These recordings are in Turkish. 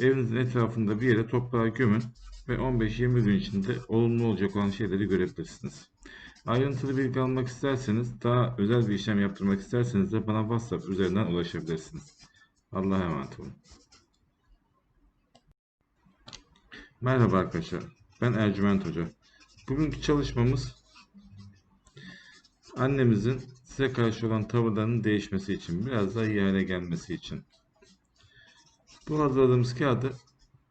Evinizin etrafında bir yere toprağa gömün ve 15-20 gün içinde olumlu olacak olan şeyleri görebilirsiniz. Ayrıntılı bilgi almak isterseniz, daha özel bir işlem yaptırmak isterseniz de bana WhatsApp üzerinden ulaşabilirsiniz. Allah'a emanet olun. Merhaba arkadaşlar, ben Ercüment Hoca. Bugünkü çalışmamız annemizin size karşı olan tavırlarının değişmesi için, biraz daha iyi hale gelmesi için. Bu hazırladığımız kağıdı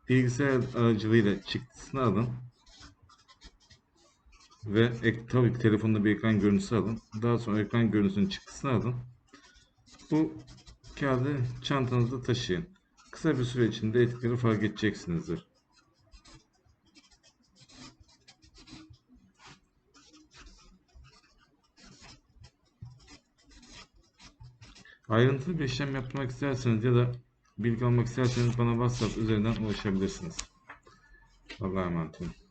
bilgisayar aracılığıyla çıktısını alın. Ve ek, tabii ki telefonda bir ekran görüntüsü alın. Daha sonra ekran görüntüsünün çıktısını alın. Bu kağıdı çantanızda taşıyın. Kısa bir süre içinde etkileri fark edeceksinizdir. Ayrıntılı bir işlem yapmak isterseniz ya da bilgi almak isterseniz bana WhatsApp üzerinden ulaşabilirsiniz. Allah'a emanet olun.